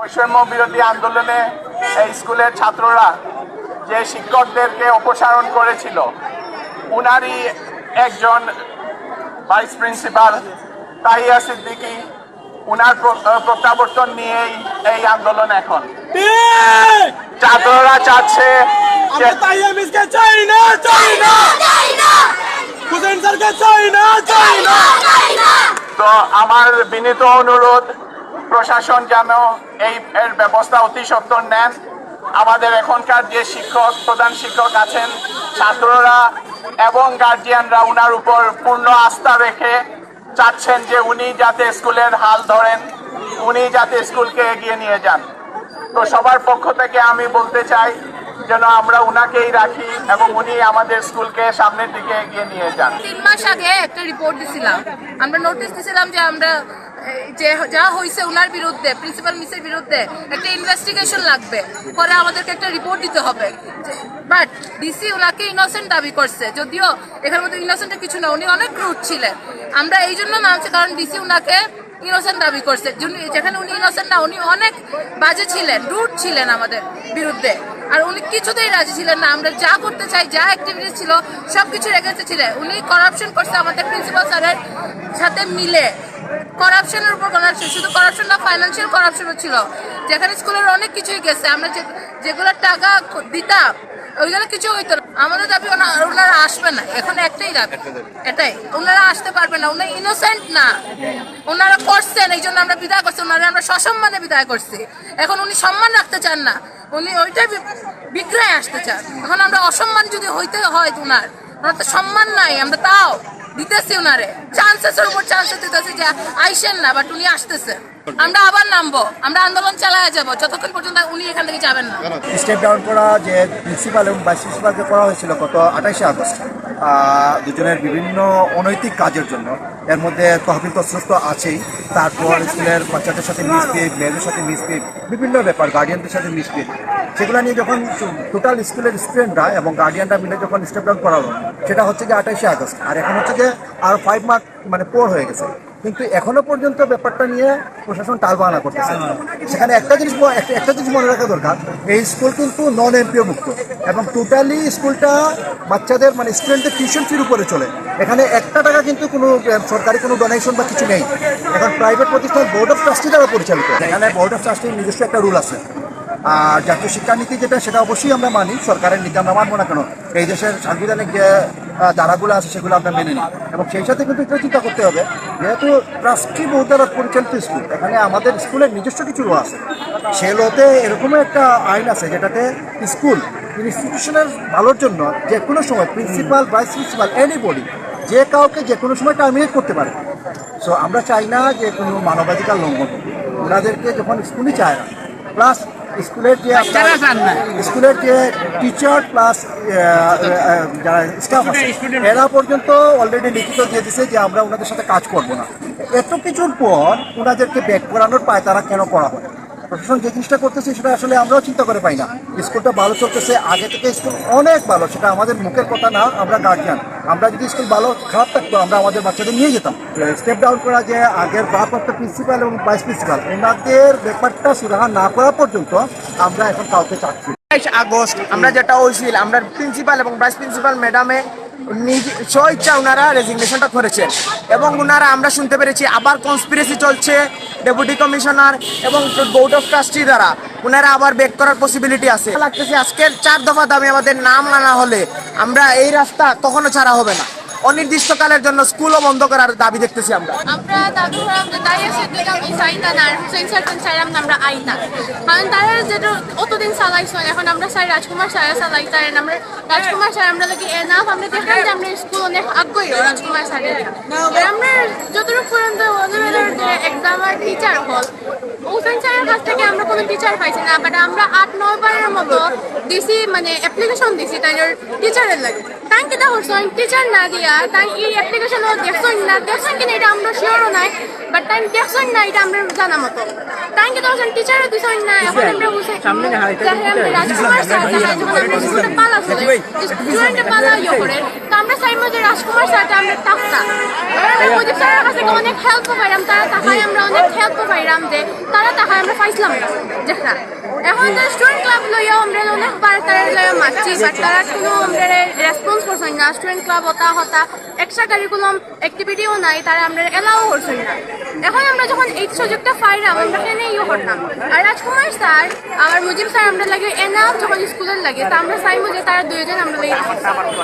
বৈষম্য বিরোধী আন্দোলনে এই স্কুলের ছাত্ররা যে শিক্ষকদেরকে অপসারণ করেছিল উনারই একজন ভাইস প্রিন্সিপাল তাহিয়া সিদ্দিকী উনার প্র- প্রত্যাবর্তন নিয়েই এই আন্দোলন এখন। ছাত্ররা চাচ্ছে যে তাইয়া মিসকে চাই না চাই না! চাই না চাই না! তো আমার বিনীত অনুরোধ প্রশাসন যেন এই এর ব্যবস্থা অতি সত্বর নেন। আমাদের এখনকার যে শিক্ষক, প্রধান শিক্ষক আছেন, ছাত্ররা এবং গার্জিয়ানরা উনার উপর পূর্ণ আস্থা রেখে চাচ্ছেন যে উনি যাতে স্কুলের হাল ধরেন, উনি যাতে স্কুলকে এগিয়ে নিয়ে যান। তো সবার পক্ষ থেকে আমি বলতে চাই, যেন আমরা উনাকেই রাখি এবং উনি আমাদের স্কুলকে সামনের দিকে এগিয়ে নিয়ে যান। তিন মাস আগে একটা রিপোর্ট দিছিলাম। আমরা নোটিশ দিছিলাম যে আমরা যে যা হয়েছে ওনার বিরুদ্ধে প্রিন্সিপাল মিসের বিরুদ্ধে একটা ইনভেস্টিগেশন লাগবে। পরে আমাদেরকে একটা রিপোর্ট দিতে হবে। বাট ডিসি ওনাকে ইনোসেন্ট দাবি করছে। যদিও এখানের মধ্যে ইনোসেন্টের কিছু না, উনি অনেক রুট ছিলেন। আমরা এই জন্য নামছি কারণ ডিসি ওনাকে ইনোসেন্ট দাবি করছে। যেখানে উনি ইনোসেন্ট না, উনি অনেক বাজে ছিলেন রুট ছিলেন আমাদের বিরুদ্ধে। আর উনি কিছুতেই রাজি ছিলেন না। আমরা যা করতে চাই, যা অ্যাক্টিভিটিস ছিল সব কিছুর এগেন্সে ছিলেন। উনি করাপশন করছে আমাদের প্রিন্সিপাল স্যারের সাথে মিলে। করাপশনের উপর করাপশন শুধু করাপশন না ফাইন্যান্সিয়াল করাপশনও ছিল। যেখানে স্কুলের অনেক কিছুই গেছে। আমরা যেগুলোর টাকা দিতাম ওইগুলো কিছু হইতো না। আমাদের দাবি ওনা- ওনারা আসবে না। এখন একটাই দাবি। এটাই। ওনারা আসতে পারবে না। উনি ইনোসেন্ট না। ওনারা করছেন এই জন্য আমরা বিদায় করছি। ওনারা আমরা সসম্মানে বিদায় করছি। এখন উনি সম্মান রাখতে চান না। উনি ওইটাই বিক্রয় আসতে চান। এখন আমরা অসম্মান যদি হইতে হয় ওনার ওনার তো সম্মান নাই। আমরা তাও দিতেছি ওনারে চান্সেসের উপর চান্সেস দিতেছি যে আইসেন না বাট উনি আসতেছে। আমরা আবার নামবো, আমরা আন্দোলন চালায় যাব। যতক্ষণ পর্যন্ত উনি এখান থেকে যাবেন না। স্টেপ ডাউন করা যে প্রিন্সিপাল এবং ভাইস প্রিন্সিপালকে করা হয়েছিল গত আঠাশে আগস্ট। দুজনের বিভিন্ন অনৈতিক কাজের জন্য। এর মধ্যে তহবিল তো আছেই। তারপর স্কুলের বাচ্চাদের সাথে মিসবিহেভ মেয়েদের সাথে মিসবিহেভ বিভিন্ন ব্যাপার গার্ডিয়ানদের সাথে মিসবিহেভ সেগুলো নিয়ে যখন টোটাল স্কুলের স্টুডেন্টরা এবং গার্ডিয়ানরা মিলে যখন স্টেপ ডাউন করালো, সেটা হচ্ছে যে আঠাশে আগস্ট। আর এখন হচ্ছে যে আর ফাইভ মার্ক মানে পোর হয়ে গেছে। কিন্তু এখনও পর্যন্ত ব্যাপারটা নিয়ে প্রশাসন টালবাহানা করতেছে। সেখানে একটা জিনিস একটা- জিনিস মনে রাখা দরকার, এই স্কুল কিন্তু নন এমপিও মুক্ত এবং টোটালি স্কুলটা বাচ্চাদের মানে স্টুডেন্টদের টিউশন ফির উপরে চলে। এখানে একটা টাকা কিন্তু কোনো সরকারি কোনো ডোনেশন বা কিছু নেই। এখন প্রাইভেট প্রতিষ্ঠান বোর্ড অফ ট্রাস্টি দ্বারা পরিচালিত। এখানে বোর্ড অফ ট্রাস্টির নিজস্ব একটা রুল আছে। আর জাতীয় শিক্ষানীতি যেটা, সেটা অবশ্যই আমরা মানি, সরকারের নীতি আমরা মানবো না কেন? এই দেশের সাংবিধানিক যে ধারাগুলো আছে, সেগুলো আমরা মেনে নিই। এবং সেই সাথে কিন্তু চিন্তা করতে হবে যেহেতু ট্রাস্টি বোর্ড দ্বারা পরিচালিত স্কুল, এখানে আমাদের স্কুলের নিজস্ব কিছু লো আছে সেই লোতে এরকমও একটা আইন আছে যেটাতে স্কুল ইনস্টিটিউশনের ভালোর জন্য যে কোনো সময় প্রিন্সিপাল, ভাইস প্রিন্সিপাল এনিবডি যে কাউকে যে কোনো সময় টার্মিনেট করতে পারে সো আমরা চাই না যে কোনো মানবাধিকার লঙ্ঘন। ওনাদেরকে যখন স্কুলই চায় না প্লাস স্কুলের যে স্কুলের যে টিচার প্লাস যারা স্টাফ আছে এরা পর্যন্ত অলরেডি লিখিত দিয়ে দিছে যে আমরা ওনাদের সাথে কাজ করব না। এত কিছুর পর ওনাদেরকে ব্যাক করানোর পায় তারা কেন করা হয়? প্রশাসন যে জিনিসটা করতেছে সেটা আসলে আমরাও চিন্তা করে পাই না। স্কুলটা ভালো চলতেছে আগে থেকে স্কুল অনেক ভালো সেটা আমাদের মুখের কথা না আমরা গার্জিয়ান আমরা যদি স্কুল ভালো, খারাপ থাকতো, আমরা আমাদের বাচ্চাদের নিয়ে যেতাম। স্টেপ ডাউন করা যে আগের ভারপ্রাপ্ত প্রিন্সিপাল এবং ভাইস প্রিন্সিপাল ওনাদের ব্যাপারটা সুরাহা না করা পর্যন্ত আমরা এখন কাউকে চাচ্ছি বাইশ আগস্ট, আমরা যেটা হয়েছিল, আমরা প্রিন্সিপাল এবং ভাইস প্রিন্সিপাল ম্যাডামে নিজ স্বইচ্ছা ওনারা রেজিগনেশনটা করেছেন। এবং ওনারা আমরা শুনতে পেরেছি, আবার কনস্পিরেসি চলছে। ডেপুটি কমিশনার এবং বোর্ড অফ ট্রাস্টি দ্বারা ওনারা আবার বেক করার পসিবিলিটি আছে। লাগতেছে আজকের চার দফা দামে আমাদের নাম আনা হলে আমরা এই রাস্তা কখনো ছাড়া হবে না। অনির্দিষ্টকালের জন্য স্কুলও বন্ধ করার দাবি দেখতেছি আমরা। আমরা দাবি করলাম যে তাই আছে হুসেন স্যার আমরা কারণ তারা যেটা অতদিন চালাইছো এখন আমরা স্যার রাজকুমার স্যার চালাই, তাই আমরা রাজকুমার স্যার, আমরা লাগি এনাফ আমরা দেখাই যে আমরা স্কুল অনেক আগ্রহী রাজকুমার স্যারের। আমরা যতটুকু পর্যন্ত এক্সাম আর টিচার হল হুসেন স্যারের কাছ থেকে আমরা কোনো টিচার পাইছি না বাট আমরা আট, নয় বারের মতো দিছি মানে অ্যাপ্লিকেশন দিছি, তাই টিচারের লাগে। তাই করছেন টিচার না দিয়া তাই এই অ্যাপ্লিকেশন দেখছেন না? দেখছেন কিনা এটা আমরা শিওরও নাই বাট তাই দেখছেন না এটা আমরা জানা মতো। তাই কিন্তু তখন টিচারও দিছেন না এখন আমরা বুঝে তাহলে আমরা রাজকুমার স্যার যখন পালা ইয়ে করে। তো আমরা চাইব যে রাজকুমার স্যারটা আমরা টাকা মুজিব স্যারের কাছে অনেক হেল্প পাইলাম তারা টাকায় আমরা অনেক হেল্প পাইলাম যে তারা টাকায় আমরা পাইছিলাম না। যেটা এখন তো স্টুডেন্ট ক্লাব লইয়া আমরা অনেক বার তারা লইয়া মাতছি বাট তারা কোনো আমরা রেসপন্স করছেন না স্টুডেন্ট ক্লাব হতা হতা এক্সট্রা কারিকুলাম অ্যাক্টিভিটিও নাই তারা আমরা এলাও করছেন না। এখন আমরা যখন এই সুযোগটা পাইলাম আমরা কেন ইয়ে করতাম? আর রাজকুমার স্যার আর মুজিব স্যার আমরা লাগে এনা যখন স্কুলের লাগে, তা আমরা চাইব যে তারা দুইজন আমরা লাগে